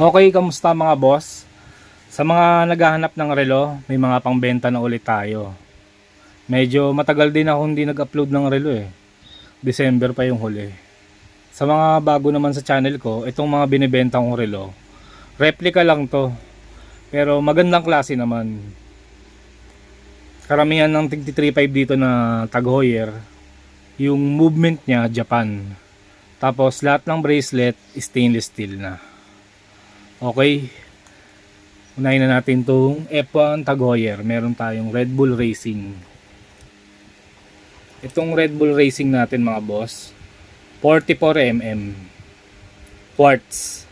Okay, kamusta mga boss? Sa mga naghahanap ng relo, may mga pangbenta na ulit tayo. Medyo matagal din ako hindi nag-upload ng relo eh. December pa yung huli. Sa mga bago naman sa channel ko, itong mga binibenta kong relo, replica lang to. Pero magandang klase naman. Karamihan ng tig 35 dito na Tag Heuer, yung movement niya Japan. Tapos lahat ng bracelet stainless steel na. Okay. Unahin na natin itong F1 Tag Heuer. Meron tayong Red Bull Racing. Itong Red Bull Racing natin mga boss. 44mm. Quartz.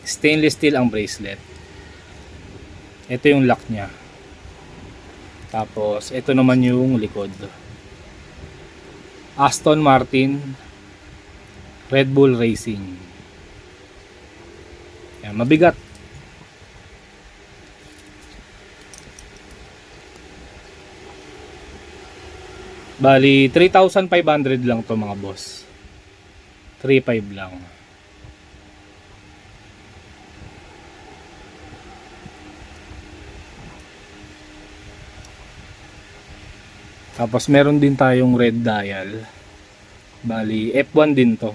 Stainless steel ang bracelet. Ito yung lock niya. Tapos, ito naman yung likod. Aston Martin Red Bull Racing. Yan, mabigat. Bali, 3,500 lang to mga boss. 3,500 lang. Tapos meron din tayong red dial. Bali, F1 din to.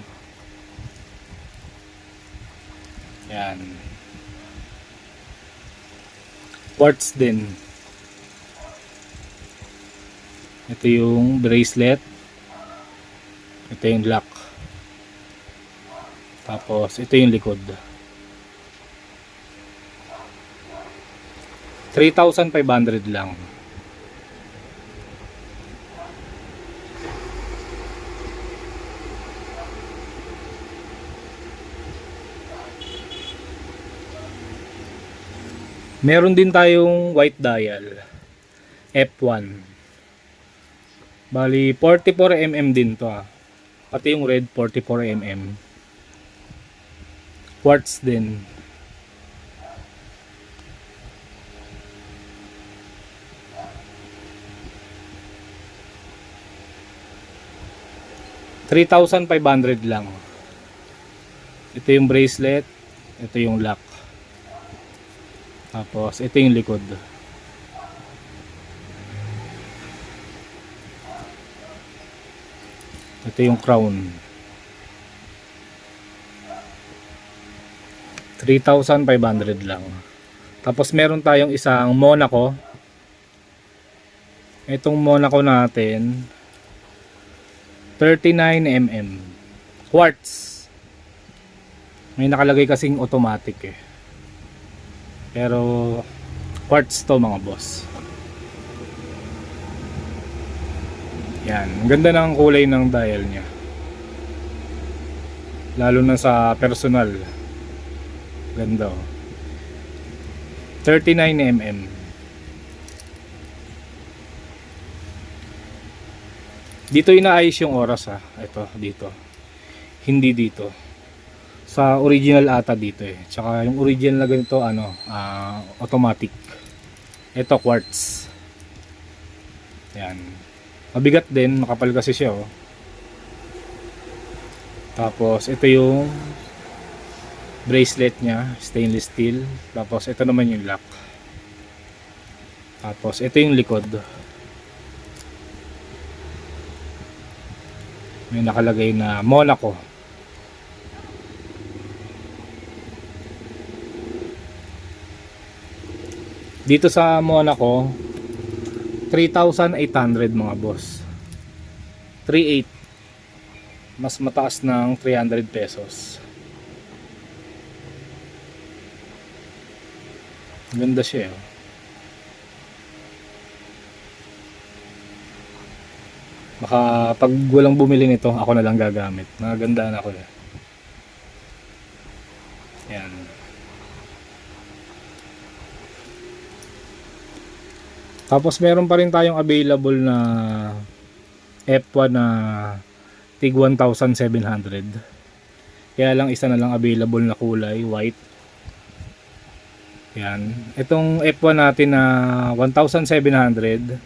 Quartz din. Ito yung bracelet. Ito yung lock. Tapos, ito yung likod. 3,500 lang. Meron din tayong white dial. F1. Bali, 44mm din to ah. Pati yung red, 44mm. Quartz din. Three thousand five hundred lang. Ito yung bracelet. Ito yung lock. Tapos, ito yung likod. Ito yung crown. 3,500 lang. Tapos, meron tayong isang Monaco. Itong Monaco natin, 39mm. Quartz. May nakalagay kasing automatic eh. Pero quartz to mga boss. Yan, ganda ng kulay ng dial niya. Lalo na sa personal. Ganda oh. 39mm. Dito inaayos yung oras ha. Ito, dito. Hindi dito sa original ata dito eh. Tsaka yung original na ganito ano, ah, automatic. Ito quartz. Yan. Mabigat din, makapal kasi siya oh. Tapos ito yung bracelet niya, stainless steel. Tapos ito naman yung lock. Tapos ito yung likod. May nakalagay na Monaco. dito sa Monaco 3,800 mga boss. 3,800 mas mataas ng 300 pesos. Ganda siya oh. baka pag walang bumili nito ako na lang gagamit. Nagandaan ako eh. Tapos meron pa rin tayong available na F1 na tig 1,700. Kaya lang isa na lang available na kulay, white. Yan. Itong F1 natin na 1,700,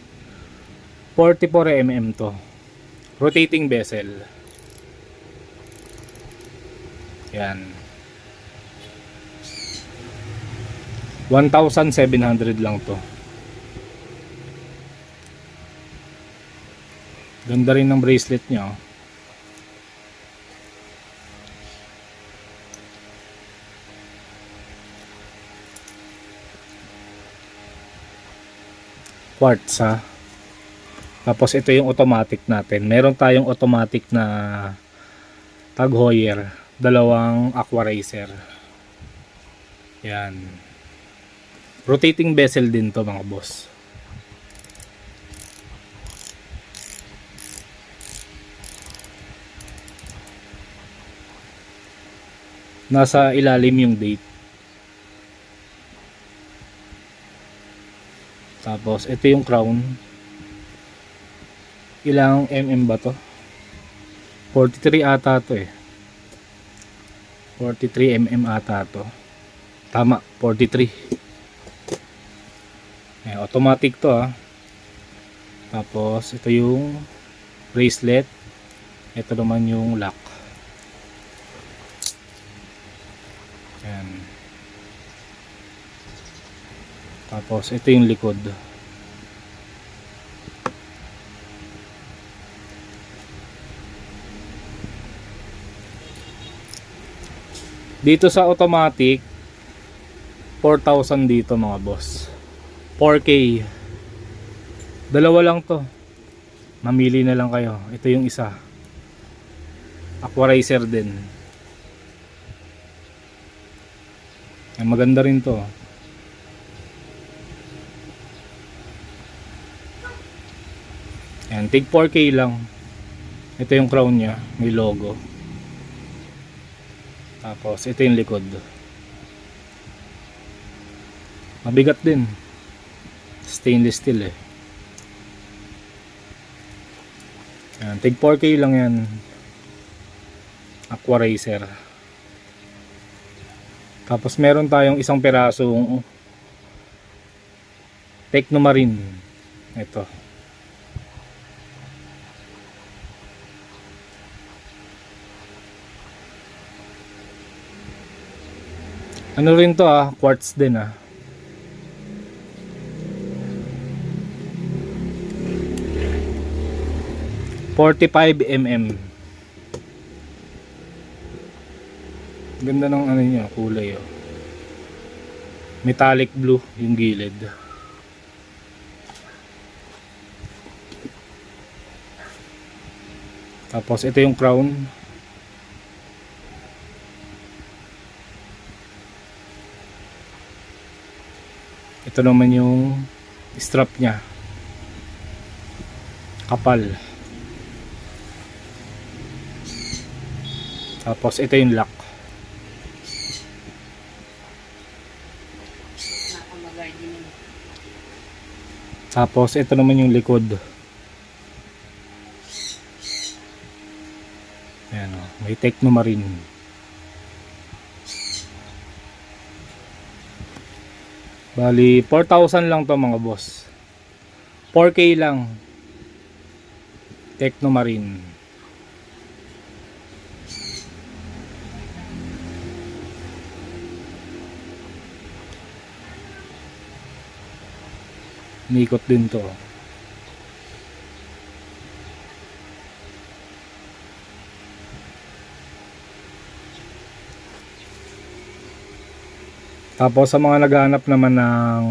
44 mm to. Rotating bezel. Yan. 1,700 lang to. Ganda rin ng bracelet niya. Oh. Quartz ha. Tapos ito yung automatic natin. Meron tayong automatic na tag heuer. Dalawang aqua racer. Yan. Rotating bezel din to mga boss. Nasa ilalim yung date. Tapos, ito yung crown. Ilang mm ba to? 43 ata to eh. 43 mm ata to. Tama, 43. Eh, automatic to ah. Tapos, ito yung bracelet. Ito naman yung lock. Yan. Tapos ito yung likod. Dito sa automatic 4,000 dito mga boss. 4K. Dalawa lang to. Mamili na lang kayo. Ito yung isa. Aquarizer din. Ay, maganda rin to. Yan, tig 4K lang. Ito yung crown niya, may logo. Tapos, ito yung likod. Mabigat din. Stainless steel eh. Yan, tig 4K lang yan. Aqua Racer. Tapos meron tayong isang pirasong Technomarine. Ito. Ano rin to ah, quartz din ah. Forty-five mm. Ganda ng ano niya, kulay oh. Metallic blue yung gilid. Tapos ito yung crown. Ito naman yung strap niya. Kapal. Tapos ito yung lock. Nakamagardening. Tapos ito naman yung likod. Ayan o, may Technomarine. Bali, 4,000 lang to mga boss. 4K lang. Technomarine. Nikot din to. Tapos sa mga naghahanap naman ng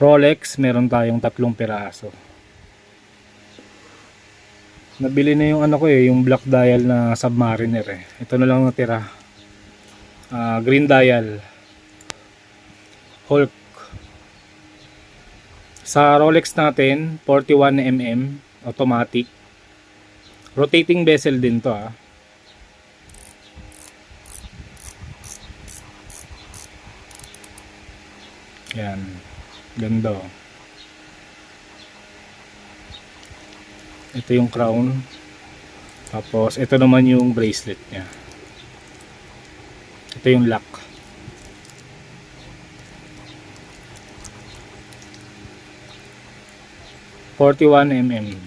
Rolex, meron tayong tatlong piraso. Nabili na yung ano ko eh, yung black dial na Submariner eh. Ito na lang natira. Ah, green dial. Hulk. Sa Rolex natin, 41mm automatic. Rotating bezel din to ah. Yan. Ganda oh. Ito yung crown. Tapos ito naman yung bracelet niya. Ito yung lock. Forty-one mm.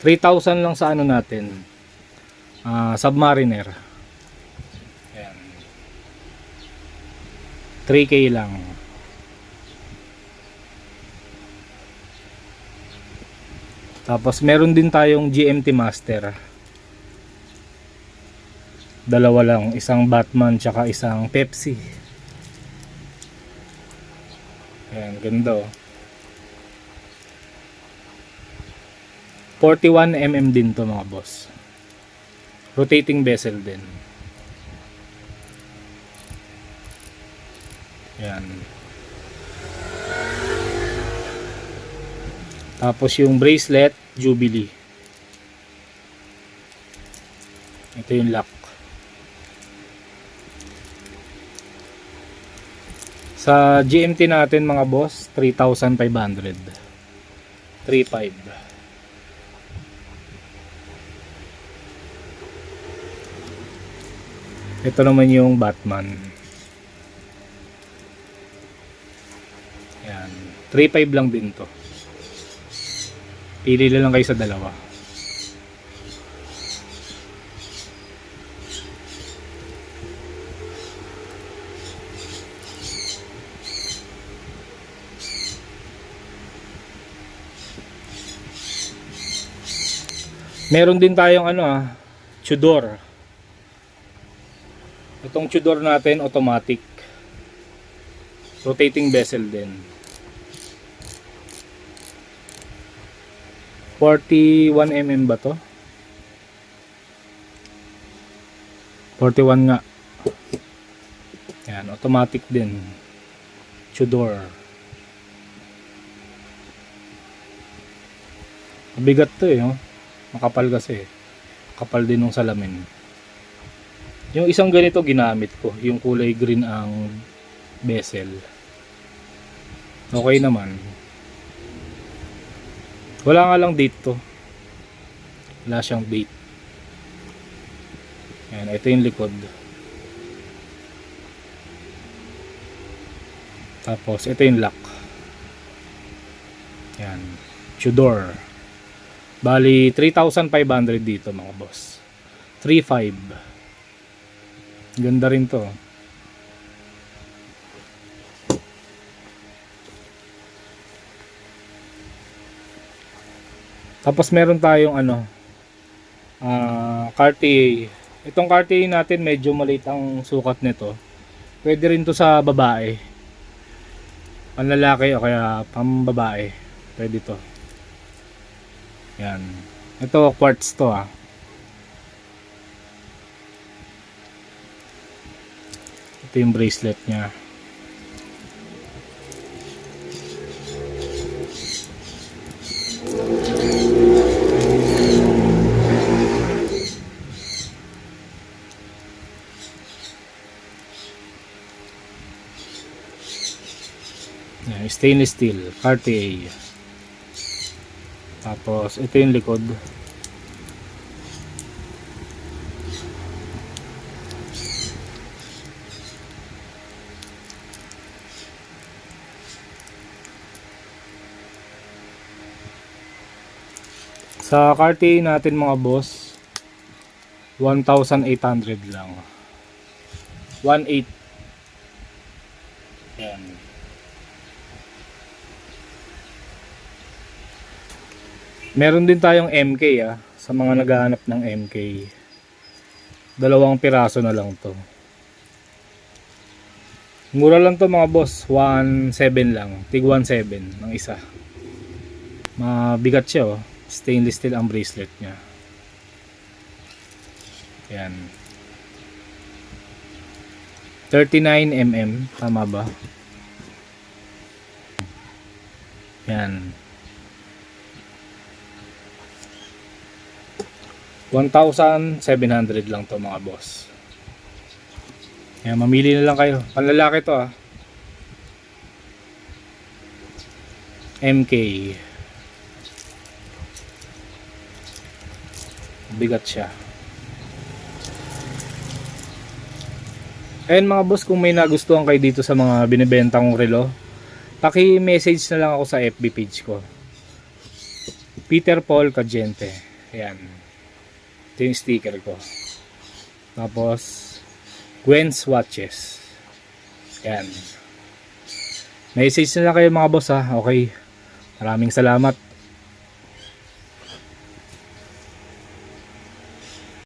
3,000 lang sa ano natin. Ah, Submariner. Ayan. 3K lang. Tapos meron din tayong GMT Master. Dalawa lang, isang Batman tsaka isang Pepsi. Ayan, ganda oh. 41mm din to mga boss. Rotating bezel din. Ayan. Tapos yung bracelet, Jubilee. Ito yung lock. Sa GMT natin mga boss, 3,500. 3,500. Ito naman yung Batman. Yan. 3.5 lang din to. Pili lang kayo sa dalawa. Meron din tayong ano ah, Tudor. Itong Tudor natin automatic. Rotating bezel din. 41mm ba to? 41 nga. Yan, automatic din. Tudor. Mabigat to eh, oh. Makapal kasi. Kapal din ng salamin. Yung isang ganito ginamit ko, yung kulay green ang bezel. Okay naman. Wala nga lang date to. Wala siyang date. Ayan, ito yung likod. Tapos, ito yung lock. Ayan. Tudor. Bali, 3,500 dito mga boss. 3,500. Ganda rin to. Tapos meron tayong ano, ah Cartier. Itong Cartier natin medyo maliit ang sukat nito. Pwede rin to sa babae. Panlalaki o kaya pambabae. Pwede to. Yan. Ito quartz to ah. Ito yung bracelet niya. Stainless steel, Cartier. Tapos, ito yung likod. Sa Cartier natin mga boss, 1,800 lang. 1,800. Yan. Meron din tayong MK ah, sa mga naghahanap ng MK. Dalawang piraso na lang to. Mura lang to mga boss, 1.7 lang. Tig 1.7 ng isa. Mabigat siya oh. Stainless steel ang bracelet niya. Yan. 39mm, tama ba? Yan. 1,700 lang to mga boss. Kaya mamili na lang kayo. Panlalaki to ah. MK. Bigat siya. Ayan mga boss, kung may nagustuhan kayo dito sa mga binibenta kong relo, paki-message na lang ako sa FB page ko. Peter Paul Cagente. Ayan. Ito yung sticker ko. Tapos, Gwen's Watches. Ayan. Message na lang kayo mga boss ha. Okay. Maraming salamat.